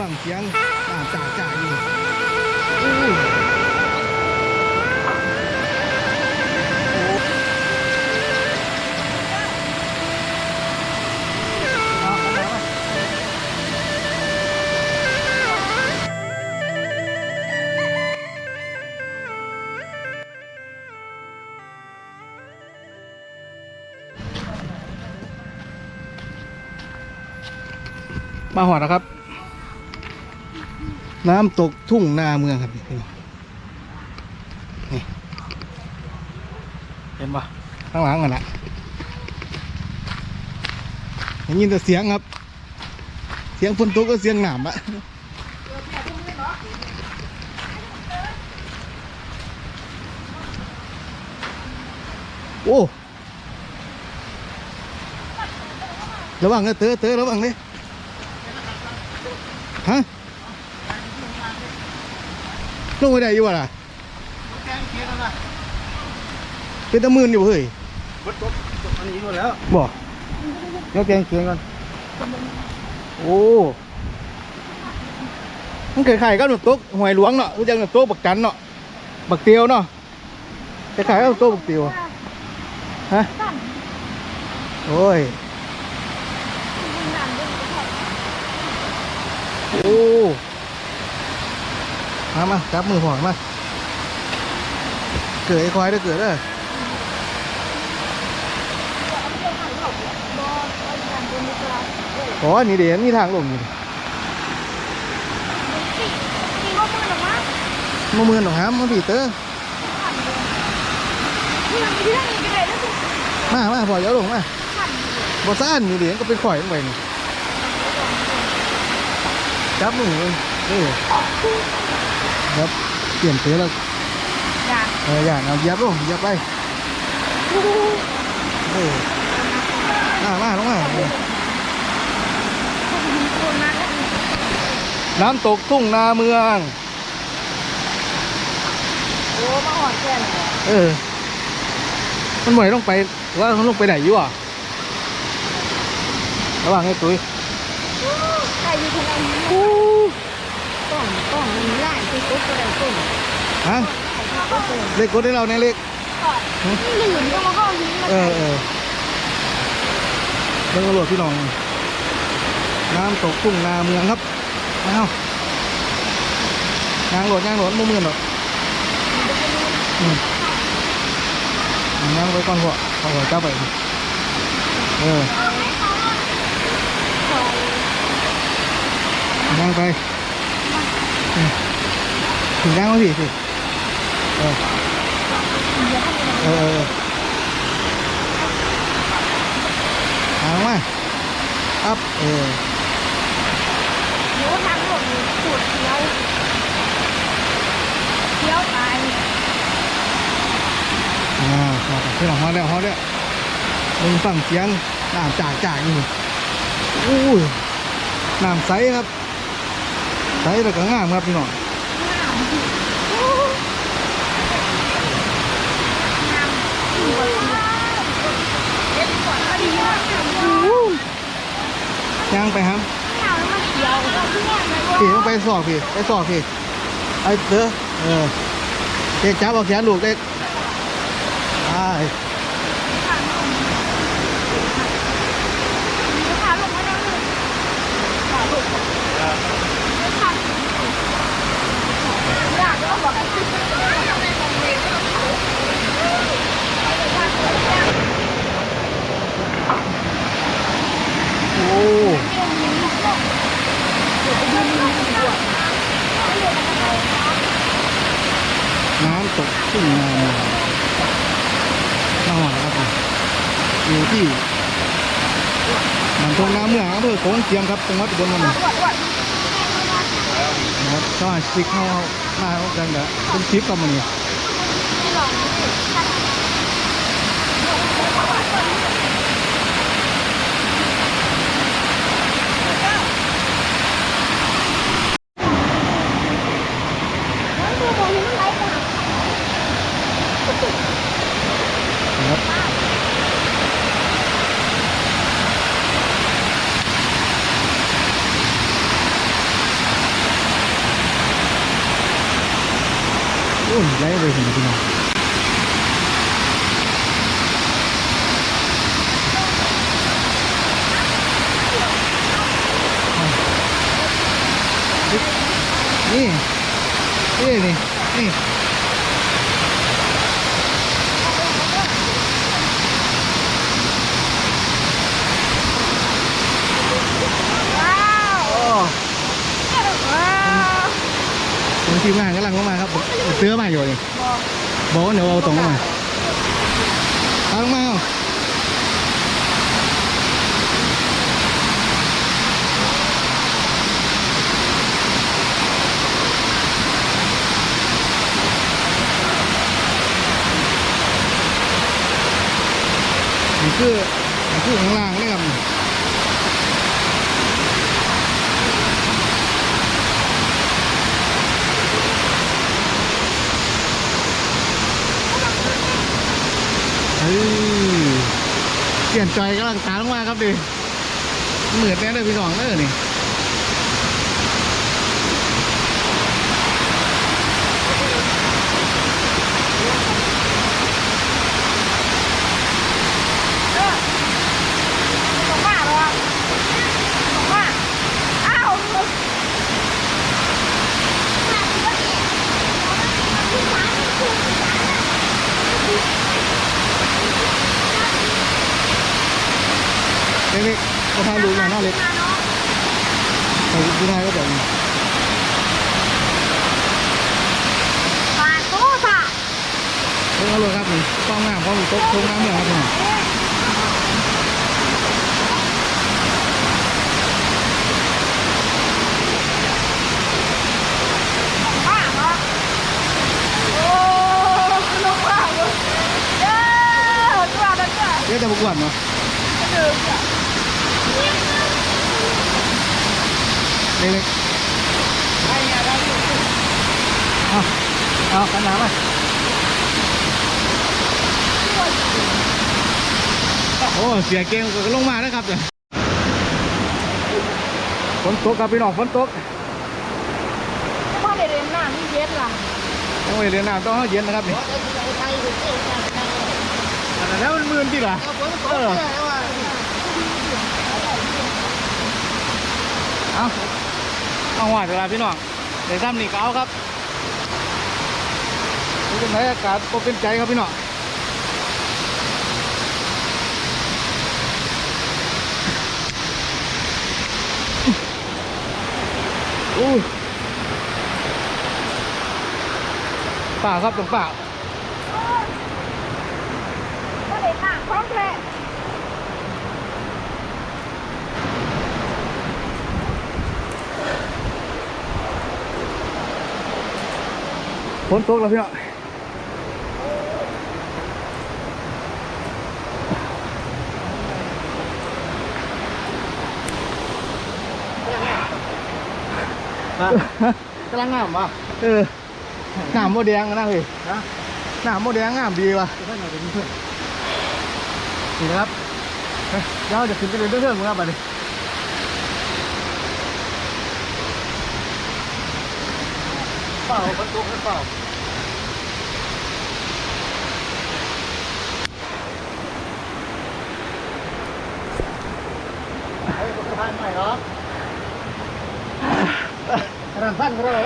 ฟังเสียงจ่าจ่าจ่าอยู่มาหอดแล้วครับ น้ำตกทุ่งนาเมืองครับนี่เห็นปะข้างหลังกันละได้ยินแต่เสียงครับ เสียงฝนตกก็เสียงหนามอะโอ้ระวังนะเตอเตอระวังเลยฮะ ลงไปได้อยู่วะล่ะเป็นตะมืนอยู่เฮ้ยบดตกอันนี้หมดแล้วบ่เดี๋ยวแกงเคียงก่อนโอ้มันคล้ายๆกับหนุตกหวยหลวงเนาะรู้จักหนุตกบักจันเนาะบักเตียวเนาะคล้ายๆกับหนุตกบักเตียวฮะโอ้ยโอ้ มามาจับมือห่วงมา เกิดไอ้ควายได้เกิดเด้ออ๋อนี่เดี๋ยวมีทางลงอยู่มาเมือนหรอกครับมาบีเตอร์มามาพอเดี๋ยวลงมาบอซ่านนี่เดี๋ยวก็เป็นข่อยลงไปนี่จับมือเลยเออ ครับเปลี่ยนเตอแล้วเอออย่างเอาเหยียบลงเหยียบไปเออมามาลงมาเออน้ำตกทุ่งนาเมือง โอ้มาหอดแก่เลยเออ มันเหมือนต้องไปว่าเขาลงไปไหนอยู่อะระหว่างไอ้ตุ้ย ใครอยู่ทางไหนต้ องต้องมีไล่ที่กุ๊กอะไรกุ๊กฮะก็เป็นเลขกดให้เราในยเลขนี่หลืมก็มาเข้าหินมาเออเออเรื่องตำรวจพี่น้อง น้ำตกทุ่งนาเมืองครับมาเอายางโหลดยางโหลดมือมือหรอกอืมเอายางไว้ก่อนพอเอาหัวจับไปเออย่างไปอืม ถึงย่างมาสิสิเออเออเอามาอัพเออโน้ทางหลบสูดเที่ยวเที่ยวไปอ่าครับเพื่อนของเขาแล้วเขาแล้วมึงฟังเสียงน้ำจ่าจ่าอยู่อู้ยน้ำใสครับ ใสแล้วก็งามครับพี่น้องย่างไปครับพี่ต้องไปสอบพี่ไปสอบพี่ไอ้เด้อเออเด็กจับอาแขนลูกเด็กไอ้โอ้น้ำ ตกขึ้นมาหน้าหอนะครับอยู่ที่มันตรงน้ำเมื่องอำเภอโขงเจียมครับจังหวัดอุบลมันนะครับก็คลิกเข้าหน้าเขากันเด้อเป็นคลิปกับมันนี่ย อุ่นไรเลยเห็นไหมพี่ ตั้งทีมงานกำลังเข้ามาครับเตื้อมาอยู่นี่บอกบอกว่าเดี๋ยวเอาตรงเข้ามาเอาลงมาเอานี่คือนี่คือข้างล่างนี่ครับ เฮ้ย เปลี่ยนใจกำลังตามลงมาครับดิเหมือนแน่เลยพี่น้องเออนี่ บอกว่าหรอบอกว่าอ้าว เล็กๆก็พาลูกหน่อยหน้าเล็กใส่ผู้ชายก็แบบนี้ปาตู้ค่ะเพิ่งเอาเลยครับนี่ต้องงามเพราะมีโต๊ะโค้งน้ำเนี่ยครับพี่น้องว่าเหรอโอ้ลงว่าอยู่เด้อตัวนั้นเนี่ยเดี๋ยวจะประกวดเนาะ เดือดเนี่ยเล็กๆเอาเอากันน้ำมาโอ้เสียเกมก็ลงมาแล้วครับเนี่ยฝนตกครับพี่น้องฝนตกพ่อเด็กเรียนหน้ามีเย็ดล่ะต้องไปเรียนน้ำต้องให้เย็นนะครับนี่อันนั้นแล้วมันมืนที่ล่ะเออเอา เอาหัวเวลาพี่น้องเดี๋ยวทำนี่ก็เอาครับนี่เป็นไงอากาศก็เป็นใจครับพี่น้องอู้ป่าครับตรงป่าพ่อเด็กหน้าพร้อมแท้ ฝนตกแล้วพี่น้องกำลังงามป่ะเออหนามโมแดงนะพี่นะหนามโมแดงงามดีว่ะนี่นะครับเฮ้ยเดี๋ยวเราจะขึ้นไปเรื่อยๆมึงครับบัด เปล่าฝนตกเปล่าทานใหม่เหรอทานสั้นก็ได้เว้ย